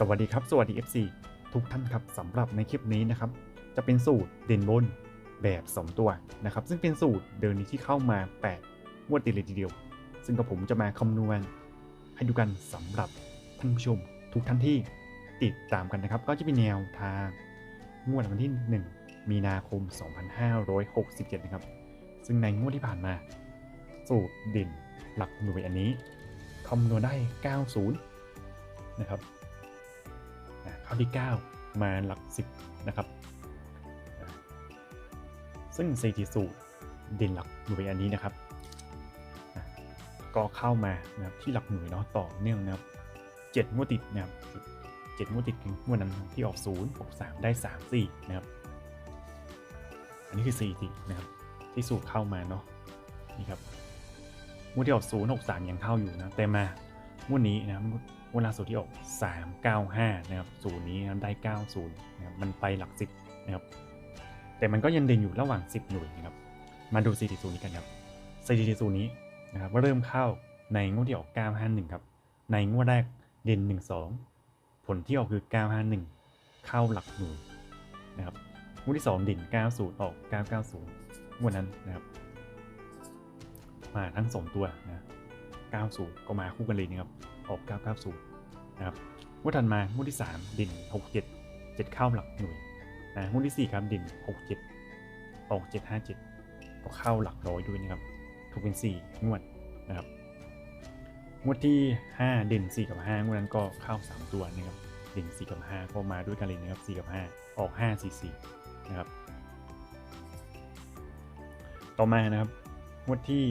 สวัสดีครับ สวัสดี FC ทุกท่านครับสำหรับในคลิปนี้นะครับ จะเป็นสูตรเด่นบนแบบ 2 ตัวนะครับ ซึ่งเป็นสูตรเดินนี้ที่เข้ามา8งวดติดเลยทีเดียว ซึ่งกับผมจะมาคำนวณให้ดูกันสำหรับท่านผู้ชม ทุกท่านที่ติดตามกันนะครับ ก็จะเป็นแนวทางงวดวันที่ 1 มีนาคม 2567 นะครับ ซึ่งในงวดที่ผ่านมา สูตรเด่นหลักหน่วยอันนี้คำนวณได้ 90 นะครับ อะเข้าที่ 9 มาหลัก 10 นะครับ ซึ่งสถิติสูตรเด่นหลักหน่วยอันนี้นะครับอะก็เข้ามานะครับที่หลักหน่วยเนาะต่อเนื่องนะครับเจ็ดงวดติดนะครับเจ็ดงวดติดงวดนั้นที่ออก 0 6 3 ได้ 3 4 นะครับ อันนี้คือสถิตินะครับที่สูตรเข้ามาเนาะนี่ครับงวดที่ออก 0 6 3 ยังเข้าอยู่นะแต่มางวดนี้นะ ครับงวลาสุดที่ออก 395 นะครับสูตรนี้ได้ 90 นะครับมันไปหลัก 10 นะครับ แต่มันก็ยังเด่นอยู่ระหว่าง 10 หน่วยนะครับ มาดูสถิติสูตรนี้กันครับสถิติสูตรนี้นะครับเริ่มเข้าในงวดที่ออก 951 ครับ ในงวดแรกเด่น 12 ผลที่ออกคือ 951 เข้าหลักหน่วยนะครับงวดที่ 2 เด่น 90 ออก 990งวดนั้นนะครับ มาทั้ง 2 ตัวนะ90 ก็มาคู่กันเลยนะครับออก 990 นะครับงวดถัดมางวดที่3เด่น67 7 เข้าหลักหน่วยนะงวดที่ 4 ครับเด่น67 ออก 757 ก็เข้าหลักร้อยด้วยนะครับ ถูกเป็น 4 งวดนะครับงวดที่ 5 เด่น 4 กับ5งวดนั้นก็เข้า 3 ตัวนะครับเด่น4กับ5ก็มาด้วยกันเลยนะครับ4กับ 5 ออก 5 4 4นะครับต่อมานะครับงวดที่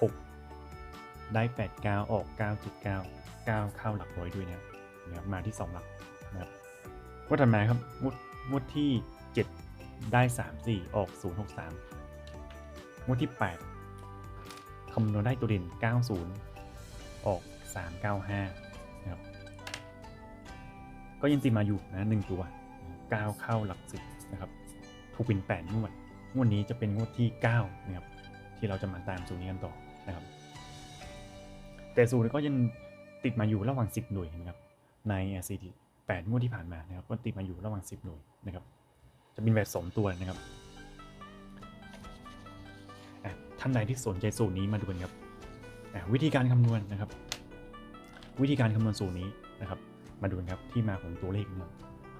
6 ได้ 8 9 ออก 9 7 9 9เข้าหลักร้อยด้วยนะครับนะครับมาที่ 2 หลักนะครับงวดถัดมาครับงวดงวดที่ 7 ได้ 3 4 ออก 0 6 3งวดที่ 8คำนวณได้ตัวเด่น 90 ออก 395นะครับก็ยังติมาอยู่นะหนึ่งตัว9เข้าหลักสิบนะครับถูกเป็น8งวดงวดนี้จะเป็นงวดที่9นะครับที่เราจะมาตามสูตรนี้กันต่อนะครับ แต่สูตรก็ยัง ติดมาอยู่ระหว่าง 10 หน่วยนะครับใน RCT 8งวดที่ผ่านมานะครับก็ติดมาอยู่ระหว่าง 10 หน่วยนะครับ จะเป็นแบบ2ตัวนะครับท่านใดที่สนใจสูตรนี้มาดูกันครับวิธีการคำนวณนะครับ วิธีการคำนวณสูตรนี้นะครับ มาดูกันครับที่มาของตัวเลขนะครับ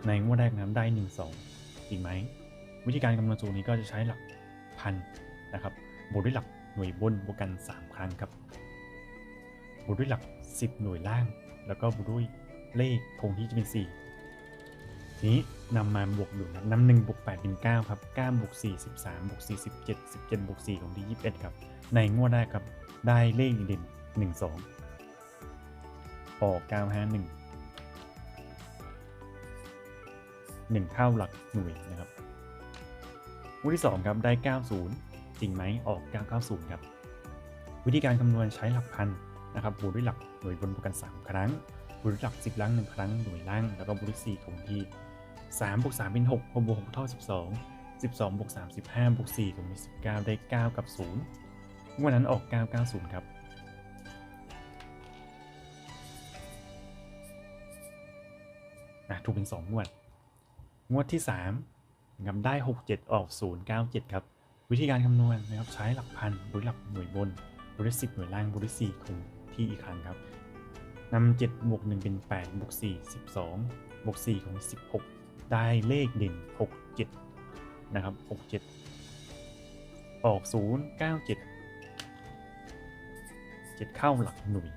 ในงวดแรกนะครับได้ 1 2จริงไหมวิธีการคำนวณสูตรนี้ก็จะใช้หลักพันนะครับบวกด้วยหลักหน่วยบนบวกกัน 3 ครั้งครับ บวกด้วยหลัก 10 หน่วยล่าง แล้วก็บวกด้วยเลขคงที่จะเป็น4ทีนี้นำมาบวกอยู่ครับนำหนึ่งบวกแปดเป็นเก้าครับเก้าบวกสี่สิบสามบวกสี่สิบเจ็ดสิบเจ็ดบวกสี่ของที่ยี่สิบเอ็ดครับ ในงวดแรกครับ ได้เลขเด่นหนึ่งสองออกเก้าห้าหนึ่งหนึ่งเข้าหลักหน่วยนะครับวดที่สองครับได้เก้าศูนย์จริงไหมออกเก้าเก้าศูนย์ครับ วิธีการคำนวณใช้หลักพัน นะครับบวกด้วยหลักหน่วยบนบวกกันสามครั้งบวกด้วยหลัก 10ล่างหนึ่งครั้งหน่วยล่าง แล้วก็บวกด้วย4คงที่3บวก3เป็น6บวก6เท่า 12 12บวก3 15บวก4คงมี19 ได้ 9 กับ0งวันนั้นออก 990 ครับอะถูกเป็น 2 งวด งวดที่3นะครับได้ 67 ออก 097 ครับ วิธีการคำนวณนะครับใช้หลักพันบวกหลักหน่วยบนบวกด้วย10หน่วยล่างบวกด้วย4คง ที่อีกครั้งครับนำเจ็ดบวกหนึ่งเป็นแปดบวกสี่สิบสองบวกสี่ของสิบหกได้เลขเด่นหกเจ็ดนะครับหกเจ็ดออกศูนย์เก้าเจ็ดเจ็ดเข้าหลักหน่วย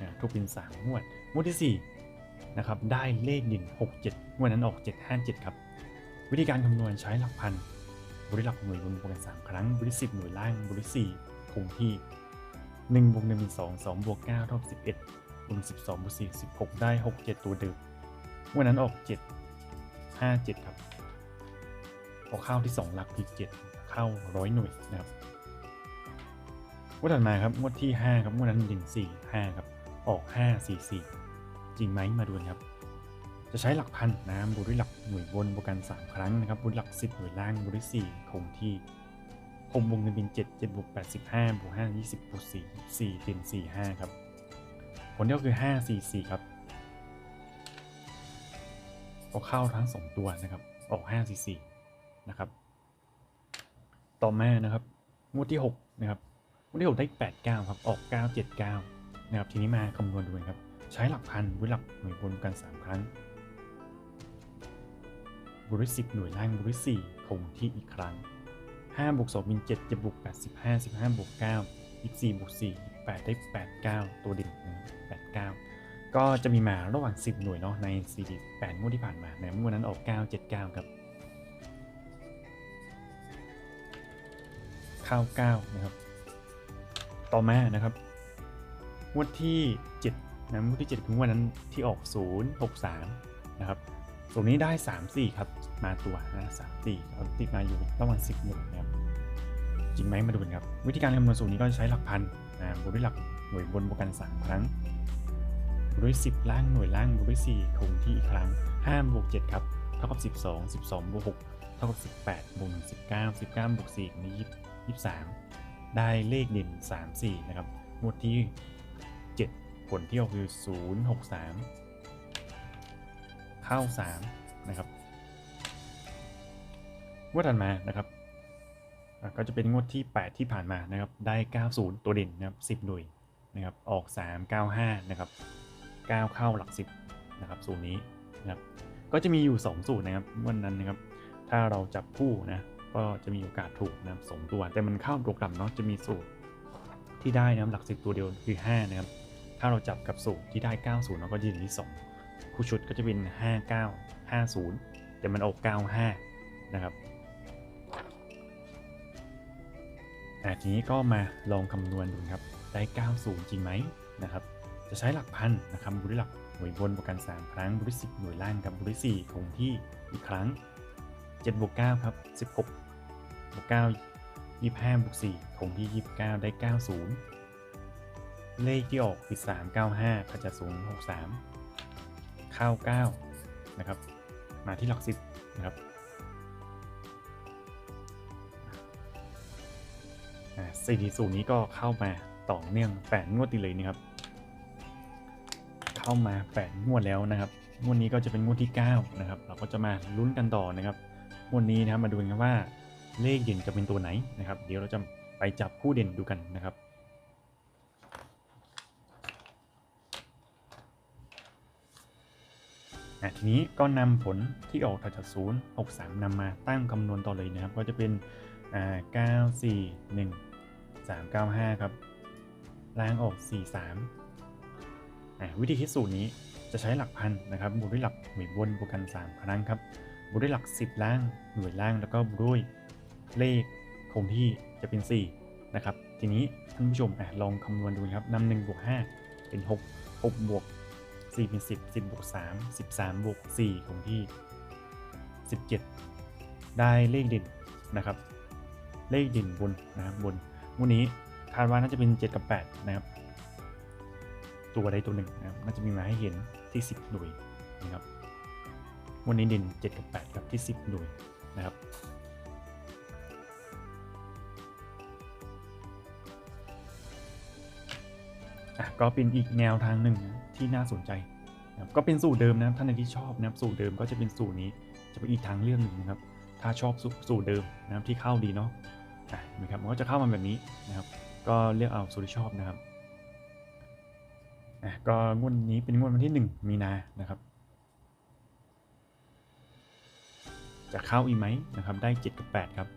นะทุกเป็นสามงวดงวดที่สี่นะครับ ได้เลขเด่นหกเจ็ดงวดนั้นออกเจ็ดห้าเจ็ดครับ วิธีการคำนวณใช้หลักพันบริหลักหน่วยบนวกกันสามครั้งบริสิบหน่วยล่างบริสี่คงที่ หนึ่งบวกหนึ่งเป็นสองสองบวกเก้าเท่าสิบเอ็ดบวก12บวก4 16 ได้ 6 7 ตัวเดิมวันนั้นออก 7 5 7 ครับพอเข้าที่ 2 หลักคือ7เข้าร้อยหน่วยนะครับงวดถัดมาครับงวดที่ 5 ครับงวดนั้นเด่น4 5 ครับ ออก 5 4 4 จริงไหมมาดูนครับ จะใช้หลักพันนะบวกด้วยหลักหน่วยบนบวกกัน 3 ครั้งนะครับบวกหลัก 10 หน่วยล่างบวกด้วย4คงที่ คงบวกหนึ่งเป็น7 7บวก8 15บวก5 20บวก4 4เป็น4 5 ครับ ผลเที่ก็คือ 5 4 4 ครับก็เข้าทั้ง 2 ตัวนะครับ ออก 5 4 4 นะครับ ต่อมานะครับ งวดที่ 6 นะครับ งวดที่ 6 ได้ 8 9 ครับ ออก 9 7 9 นะครับ ทีนี้มาคำนวณดูนะครับ ใช้หลักพันหรือหลักหน่วยบนกัน 3 ครั้งบริสิบหน่วยล่างบริสี่คงที่อีกครั้ง 5บวก2เป็น7 7บวก8 15 15บวก9 24บวก4 8ได้89 ตัวเด่นนะ89 ก็จะมีมาระหว่าง 10 หน่วยเนาะใน CD 8งวดที่ผ่านมาในงวดนั้นออก 979 ครับข้าว9นะครับ ต่อมานะครับงวดที่7นะงวดที่7คืองวดนั้นที่ออก 063 นะครับ ส่วนนี้ได้ 3 4 ครับ มาตัวนะ3 4เอาติดมาอยู่ระหว่าง10หน่วยนะครับจริงไหมมาดูนครับ วิธีการคำนวณสูตรนี้ก็ใช้หลักพันนะบวกด้วยหลักหน่วยบนบวกกัน 3 ครั้งบวกด้วย 10 ล่างหน่วยล่างบวกด้วย 4 คงที่อีกครั้ง5บวก7ครับเท่ากับ 12 12บวก6เท่ากับ 18บวก1 19 19บวก4นี่23 ได้เลขเด่น 3 4 นะครับงวดที่ 7 ผลที่ออกคือ 0 6 3 เข้า3 นะครับ งวดถัดมานะครับก็จะเป็นงวดที่ 8 ที่ผ่านมานะครับ ได้ 90 ตัวเด่นนะครับ10 หน่วยนะครับ ออก 3 95 นะครับ 9 เข้าหลัก 10 นะครับ สูตรนี้นะครับ ก็จะมีอยู่ 2 สูตรนะครับวันนั้นนะครับ ถ้าเราจับคู่นะ ก็จะมีโอกาสถูกนะครับสองตัว แต่มันเข้าตัวกลับเนาะ จะมีสูตรที่ได้นะครับหลัก 10 ตัวเดียวคือ 5 นะครับ ถ้าเราจับกับสูตรที่ได้ 90เราก็จะอยู่ที่ 2 คู่ชุดก็จะเป็น 59 50 แต่มันออก 95 นะครับอะทีนี้ก็มาลองคำนวณดูครับ ได้ 90 จริงไหมนะครับ จะใช้หลักพันนะครับบริหลักหน่วยบนบวกกัน 3 ครั้งบริสิบหน่วยล่างกับบริสี่คงที่อีกครั้ง7บวก9ครับ 16บวก9 25บวก4คงที่ 29 ได้ 90 เลขที่ออกคือ395ขจัด0 63 ข้า9นะครับ มาที่หลัก 10 นะครับสี่สูตรนี้ก็เข้ามาต่อเนื่อง8งวดติดเลยนะครับ เข้ามา8งวดแล้วนะครับงวดนี้ก็จะเป็นงวดที่ 9 นะครับ เราก็จะมาลุ้นกันต่อนะครับงวดนี้นะครับมาดูกันว่าเลขเด่นจะเป็นตัวไหนนะครับ เดี๋ยวเราจะไปจับคู่เด่นดูกันนะครับ อ่ะทีนี้ก็นำผลที่ออกถัดจากศูนย์หกสามนำมาตั้งคำนวณต่อเลยนะครับ ก็จะเป็นอ่าเก้าสี่หนึ่งสามเก้าห้าครับล้างออกสี่สามวิธีคิดสูตรนี้จะใช้หลักพันนะครับบวกด้วยหลักหน่วยบนบวกกัน 3 ครั้งครับบวกด้วยหลัก 10 ล่างหน่วยล่างแล้วก็บวกด้วยเลขคงที่จะเป็น 4 นะครับ ทีนี้ท่านผู้ชมอลองคำนวณดูครับนำหนึ่งบวก5เป็น 6 6บวก 4เป็น 10 10บวก3 13บวก4คงที่ 17 ได้เลขเด่นนะครับ เลขเด่นบนนะครับบนวันนี้คาดว่าน่าจะเป็น 7 กับ 8 นะครับ ตัวใดตัวหนึ่งนะครับน่าจะมีมาให้เห็นที่ 10 หน่วยนะครับ วันนี้เด่น 7 กับ 8 ครับที่ 10 หน่วยนะครับอะก็เป็นอีกแนวทางหนึ่ง ที่น่าสนใจนะครับก็เป็นสูตรเดิมนะท่านที่ชอบนะครับสูตรเดิมก็จะเป็นสูตรนี้จะเป็นอีกทางเรื่องหนึ่งนะครับ ถ้าชอบสูสูตรเดิมนะครับที่เข้าดีเนาะอะนะครับมันก็จะเข้ามาแบบนี้นะครับ ก็เลือกเอาสูตรที่ชอบนะครับอะก็งวดนี้เป็นงวดวันที่ 1 มีนานะครับ จะเข้าอีกไหมนะครับได้ 7 กับ 8 ครับ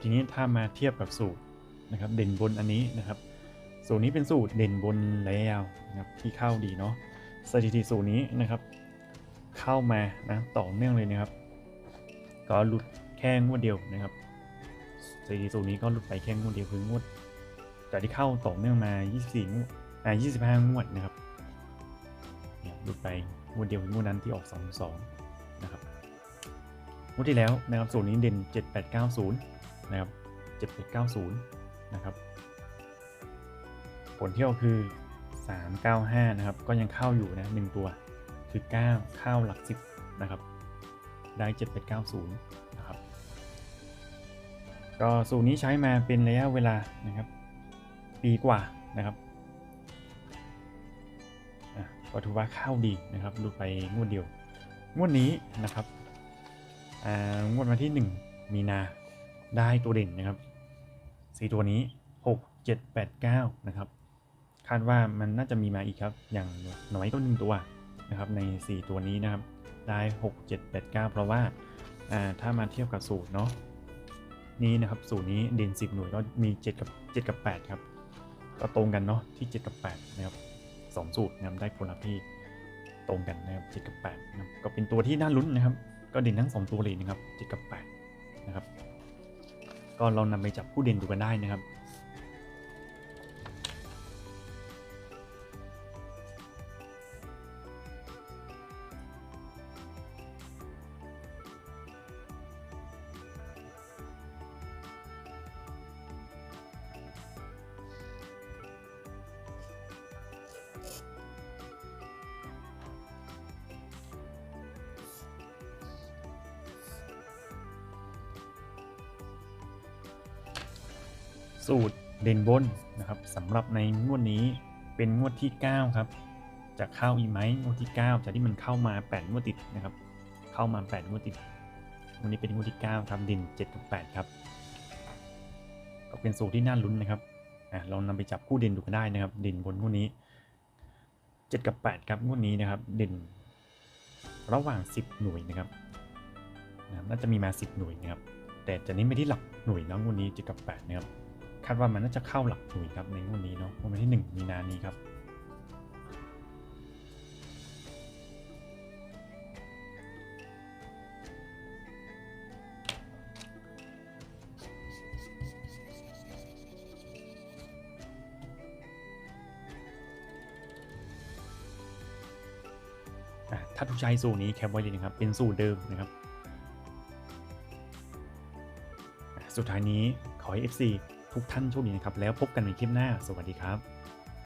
ทีนี้ถ้ามาเทียบกับสูตรนะครับเด่นบนอันนี้นะครับ สูตรนี้เป็นสูตรเด่นบนแล้วนะครับที่เข้าดีเนาะสถิติสูตรนี้นะครับ เข้ามานะต่อเนื่องเลยนะครับ ก็หลุดแค่งวดเดียวนะครับสถิติสูตรนี้ก็หลุดไปแค่งวดเดียวคืองวดจากที่เข้าต่อเนื่องมา 24งวดอ่า25 งวดนะครับหลุดไปงวดเดียวคืองวดนั้นที่ออก 2 2นะครับงวดที่แล้วนะครับสูตรนี้เด่น 7890 นะครับ7890นะครับผลที่ออกคือ 395 นะครับ ก็ยังเข้าอยู่นะ 1 ตัว คือ 9 เข้าหลัก 10 นะครับ ได้ 7890 นะครับ ก็สูตรนี้ใช้มาเป็นระยะเวลานะครับ ปีกว่านะครับก็ถือว่าเข้าดีนะครับดูไปงวดเดียว งวดนี้นะครับงวดวันที่ 1 มีนา ได้ตัวเด่นนะครับสี่ตัวนี้ 6 7 8 9 นะครับ คาดว่ามันน่าจะมีมาอีกครับ อย่างน้อยก็หนึ่งตัวนะครับใน 4 ตัวนี้นะครับ ได้ 6 7 8 9 เพราะว่าอ่าถ้ามาเทียบกับสูตรเนาะนี้นะครับสูตรนี้เด่น 10 หน่วยก็มี 7 กับ 7 กับ 8 ครับ ก็ตรงกันเนาะที่ 7 กับ 8 นะครับสองสูตรนะครับได้ผลลัพธ์ที่ตรงกันนะครับ7กับ8นะครับก็เป็นตัวที่น่าลุ้นนะครับ ก็เด่นทั้ง 2 ตัวเลยนะครับ7กับ8นะครับ ก็ลองนำไปจับผู้เด่นดูกันได้นะครับ สูตรเด่นบนนะครับสำหรับในงวดนี้เป็นงวดที่ 9 ครับ จะเข้าอีกไหมงวดที่ 9 จากที่มันเข้ามา 8 งวดติดนะครับ เข้ามา 8 งวดติด วันนี้เป็นงวดที่ 9 ครับด่น7กับ8ครับ ก็เป็นสูตรที่น่าลุ้นนะครับอะลองนำไปจับคู่เด่นดูกันได้นะครับ เด่นบนงวดนี้ 7 กับ 8 ครับงวดนี้นะครับ เด่นระหว่าง 10 หน่วยนะครับน่าจะมีมา 10 หน่วยนะครับ แต่จะเน้นไปที่หลักหน่วยนะงวดนี้7กับ 8 นะครับ คาดว่ามันน่าจะเข้าหลักหน่วยครับในวดนี้เนาะวันที่ 1 มีนานี้ครับอะถ้าทุกใช้สูตรนี้แคปไว้เลยนะครับ เป็นสูตรเดิมนะครับอะสุดท้ายนี้ขอให้ FC ทุกท่านโชคดีนะครับ แล้วพบกันในคลิปหน้า สวัสดีครับ